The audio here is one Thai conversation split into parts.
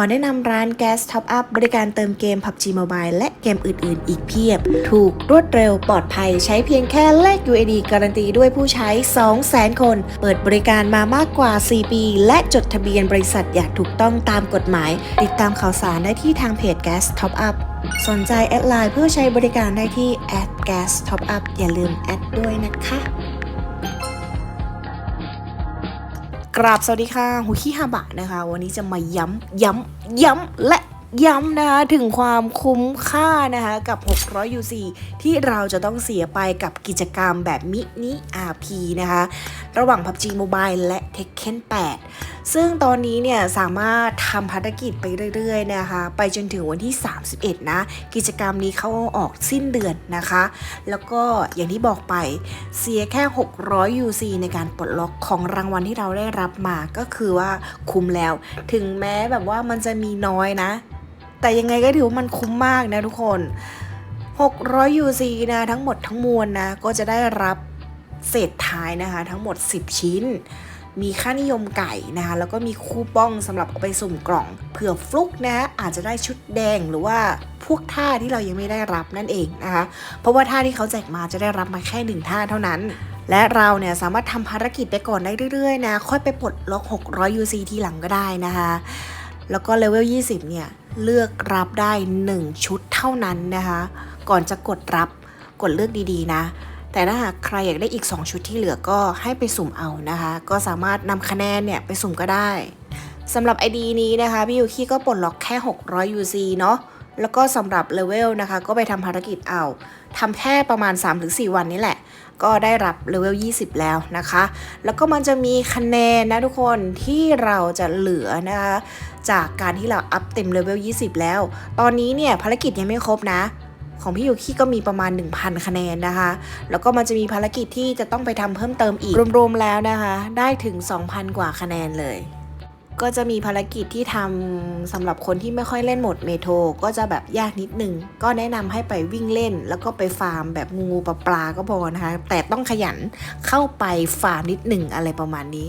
อแนะนำร้าน Gas Top Up บริการเติมเกม PUBG Mobile และเกมอื่น ๆ อีกเพียบ ถูกรวดเร็วปลอดภัยใช้เพียงแค่แลก UAD การันตีด้วยผู้ใช้ 200,000 คน เปิดบริการมามากกว่า 4 ปี และจดทะเบียนบริษัทอย่างถูกต้องตามกฎหมาย ติดตามข่าวสารได้ที่ทางเพจ Gas Top Up สนใจแอดไลน์เพื่อใช้บริการได้ที่ @gas top up อย่าลืมแอดด้วยนะคะ กราบสวัสดีค่ะหุคิฮาบะนะคะ วันนี้จะมาย้ำ ย้ำ ย้ำ และ ย้ำนะคะถึงความคุ้มค่านะคะกับ 600 UC ที่เราจะต้องเสียไปกับกิจกรรมแบบมินิ RP นะคะ ระหว่าง PUBG Mobile และ Tekken 8 ซึ่งตอนนี้เนี่ยสามารถทำภารกิจไปเรื่อยๆนะคะ ไปจนถึงวันที่ 31 นะ กิจกรรมนี้เขาเอาออกสิ้นเดือนนะคะ แล้วก็อย่างที่บอกไปเสียแค่ 600 UC ในการปลดล็อกของรางวัลที่เราได้รับมาก็คือว่าคุ้มแล้ว ถึงแม้แบบว่ามันจะมีน้อยนะ แต่ยังไงก็ถือว่ามันคุ้มมากนะทุกคน 600 UC นะทั้งหมดทั้งมวลนะ ก็จะได้รับเศษท้ายนะคะ ทั้งหมด 10 ชิ้น มีค่านิยมไก่นะคะแล้วก็มีคูปองสำหรับเอาไปสุ่มกล่องเผื่อฟลุกนะอาจจะได้ชุดแดงหรือว่าพวกท่าที่เรายังไม่ได้รับนั่นเองนะคะเพราะว่าท่าที่เขาแจกมาจะได้รับมาแค่หนึ่งท่าเท่านั้นและเราเนี่ยสามารถทำภารกิจไปก่อนได้เรื่อยๆนะ ค่อยไปปลดล็อก 600 UC ทีหลังก็ได้นะคะ แล้วก็เลเวล 20 เนี่ย เลือกรับได้ 1 ชุดเท่านั้นนะคะ ก่อนจะกดรับกดเลือกดีๆนะ แต่ถ้าหากใครอยากได้อีก 2 ชุดที่เหลือก็ให้ไปสุ่มเอานะคะ ก็สามารถนำคะแนนเนี่ยไปสุ่มก็ได้สำหรับ ID นี้นะคะพี่ยูคีก็ปลดล็อกแค่ 600 UC เนาะแล้วก็สำหรับเลเวลนะคะ ก็ไปทำภารกิจเอาทำแค่ประมาณ 3-4 วันนี้แหละ ก็ได้รับเลเวล 20 แล้วนะคะ แล้วก็มันจะมีคะแนนนะทุกคนที่เราจะเหลือนะคะ จากการที่เราอัพเต็มเลเวล 20 แล้ว ตอนนี้เนี่ยภารกิจยังไม่ครบนะ ของพี่ยูคีก็มีประมาณ 1,000 คะแนนนะคะ แล้วก็มันจะมีภารกิจที่จะต้องไปทำเพิ่มเติมอีก รวมๆแล้วนะคะ ได้ถึง 2,000 กว่าคะแนนเลยก็จะมีภารกิจที่ทำสำหรับคนที่ไม่ค่อยเล่นหมดเมโทรก็จะแบบยากนิดนึง ก็แนะนำให้ไปวิ่งเล่น แล้วก็ไปฟาร์มแบบงูปลาปลาก็พอนะคะ แต่ต้องขยันเข้าไปฟาร์มนิดหนึ่งอะไรประมาณนี้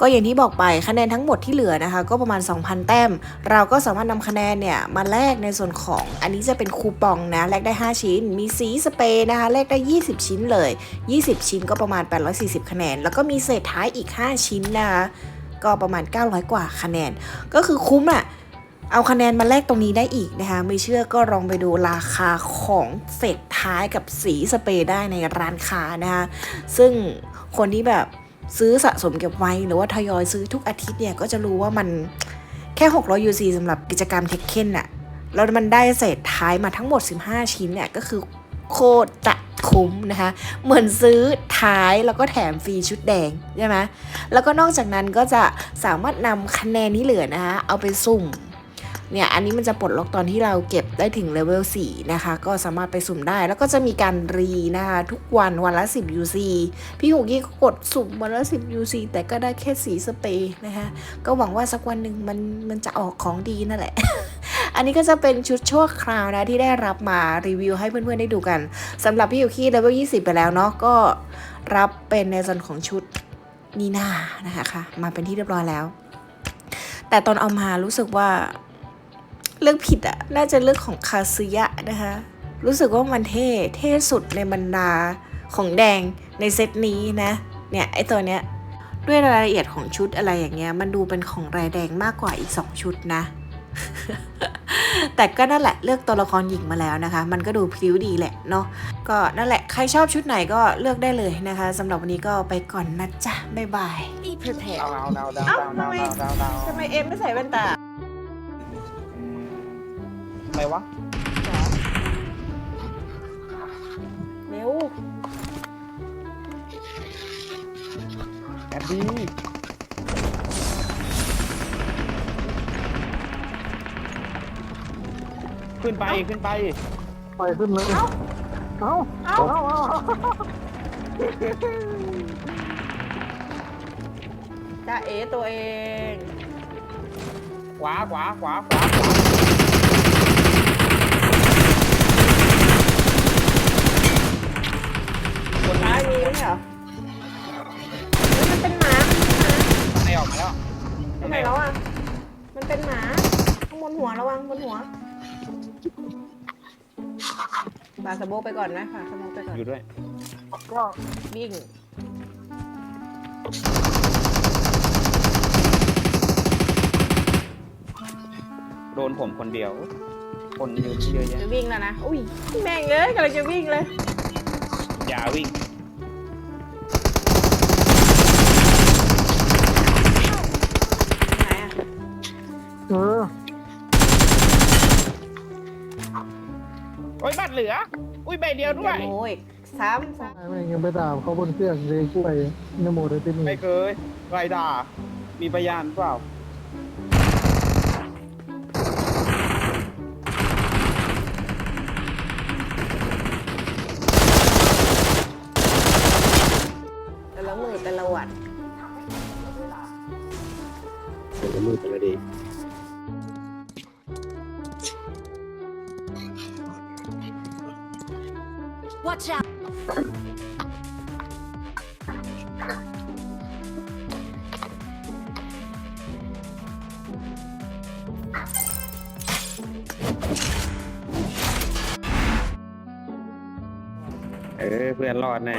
ก็อย่างที่บอกไปคะแนนทั้งหมดที่เหลือนะคะ ก็ประมาณ 2,000 แต้ม เราก็สามารถนำคะแนนเนี่ยมาแลกในส่วนของอันนี้จะเป็นคูปองนะแลกได้ 5 ชิ้น มีสีสเปรย์นะคะแลกได้ 20 ชิ้นเลย 20 ชิ้นก็ประมาณ 840 คะแนน แล้วก็มีเศษท้ายอีก 5 ชิ้นนะคะก็ประมาณ 900 กว่าคะแนน ก็คือคุ้มอะเอาคะแนนมาแลกตรงนี้ได้อีกนะคะ ไม่เชื่อก็ลองไปดูราคาของเศษท้ายกับสีสเปรย์ได้ในร้านค้านะคะ ซึ่งคนที่แบบ ซื้อสะสมเก็บไว้หรือว่าทยอยซื้อทุกอาทิตย์เนี่ยก็จะรู้ว่ามันแค่ 600 UC สำหรับกิจกรรมเทคเคนน่ะแล้วมันได้เศษท้ายมาทั้งหมด 15 ชิ้นเนี่ยก็คือโคตรจะคุ้มนะคะ เหมือนซื้อท้ายแล้วก็แถมฟรีชุดแดงใช่ไหมแล้วก็นอกจากนั้นก็จะสามารถนำคะแนนที่เหลือนะคะเอาไปสุ่ม เนี่ยอันนี้มันจะปลดล็อกตอนที่เราเก็บได้ถึงเลเวล4นะคะ ก็สามารถไปสุ่มได้แล้วก็จะมีการรีนะคะ ทุกวันวันละ 10 UC พี่หูกี้กดสุ่มวันละ 10 UC แต่ก็ได้แค่สีสเปรย์นะคะ ก็หวังว่าสักวันหนึ่งมันมันจะออกของดีนั่นแหละอันนี้ก็จะเป็นชุดชั่วคราวนะที่ได้รับมารีวิวให้เพื่อนๆได้ดูกันสำหรับพี่ยูคีเลเวล20 ไปแล้วเนาะก็รับเป็นในส่วนของชุดนีนานะคะค่ะมาเป็นที่เรียบร้อยแล้ว แต่ตอนเอามารู้สึกว่า เลือกผิดอะน่าจะเลือกของคาซึยะนะคะ รู้สึกว่ามันเท่ เท่สุดในบรรดาของแดงในเซตนี้นะ เนี่ย ไอตัวเนี้ย ด้วยรายละเอียดของชุดอะไรอย่างเงี้ย มันดูเป็นของรายแดงมากกว่าอีก 2 ชุดนะ แต่ก็นั่นแหละเลือกตัวละครหญิงมาแล้วนะคะ มันก็ดูพลิ้วดีแหละเนาะ ก็นั่นแหละใครชอบชุดไหนก็เลือกได้เลยนะคะสำหรับวันนี้ก็ไปก่อนนะจ๊ะบ๊ายบาย Be prepared ดาวดาวดาวเอ้าดาวทำไมดาวดาว ทำไมเอ็มไม่ใส่แว่นตา อะไรวะเร็วแอบดี้ขึ้นไปขึ้นไป ไปขึ้นเลย เอ้า เอ้า เอ้า เอ้าเอ้าจ้าเอตัวเอง ขวาขวาขวาขวา คนร้ายมีไหมเหรอเฮ้ยมันเป็นหมาไม่ออกมาแล้วมันเป็นหมา ทำไมแล้วอะ มันเป็นหมาข้างบนหัวระวังบนหัวปาสโบกไปก่อนไหมปาสโบกไปก่อน อยู่ด้วยก็วิ่งโดนผมคนเดียว คนเยืนเยอะจะแยะวิ่งแล้วนะ อุ้ยแม่งเอ้ยกำลังจะวิ่งเลย อย่าวิ่ง ไหนอะเออโอ้ยบัตรเหลือ อุ้ยใบเดียวด้วย โอ้ยซ้ำซ้ไม่ยังไปด่าเขาบนเครื่องเลยกล้วยนโมเลยที่นี่ไม่เคยใครด่า มีพยานเปล่าำ Watch out! เออเพื่อนรอดแน่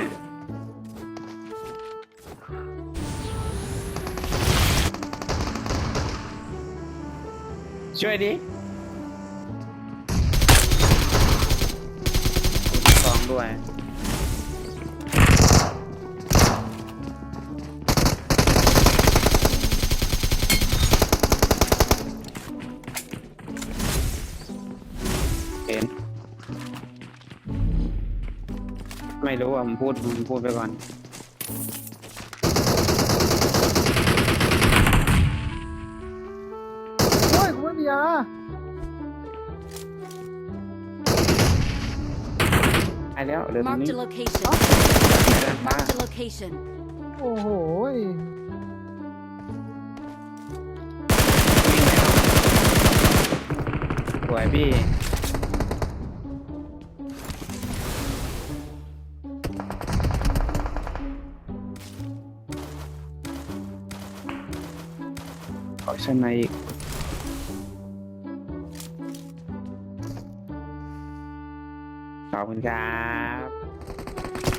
ช่วยดิ ด้วยเห็นไม่รู้อะผมพูดผมพูดไปก่อน แล้วเหลือตรง Marked นี้ a location. ด้านข้าง Marked a location. โอ้โหยสวยพี่ ขอชั้นในอีก ขอบคุณครับ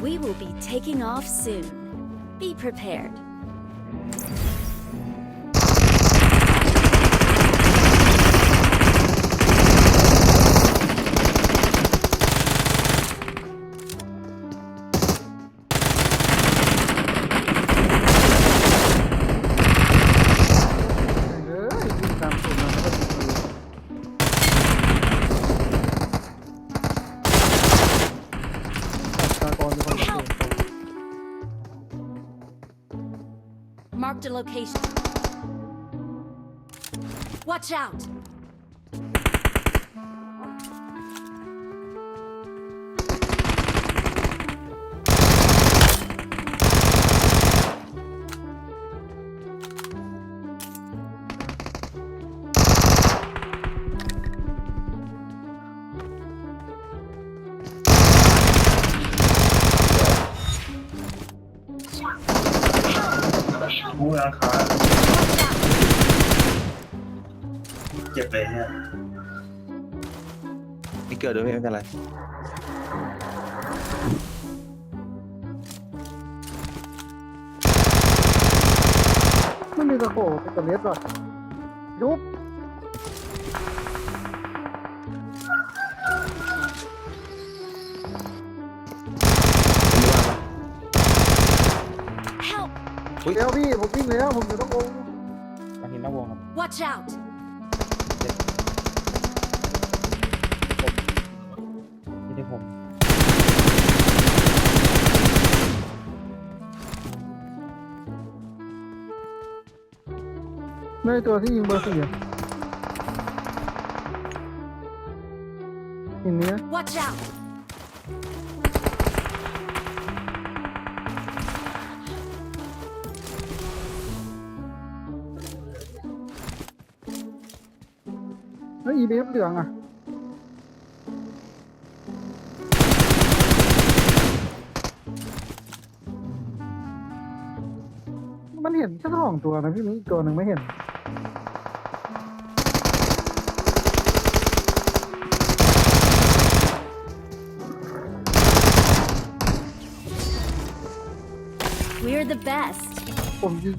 We will be taking off soon. Be prepared. Marked a location. Watch out! Mua ăn khó Chụp về ha ไม่เกิดด้วยไม่เป็นไรไม่มีตะโขบเป็นตะเล็ดหรอกยุบ เดี๋ยวพี่ผมวิ่งแล้วผมอยู่ต้ององมาหินนอกวงครับ Watch out! ที่ที่ผมไม่ตัวที่ยิงเบอร์สี่อะเห็นเนี้ย Watch out! แล้วอีเดฟเหลืองอะ มันเห็นแค่สองตัวนะพี่มีอีกตัวหนึ่งไม่เห็น We're the best. ผมยิง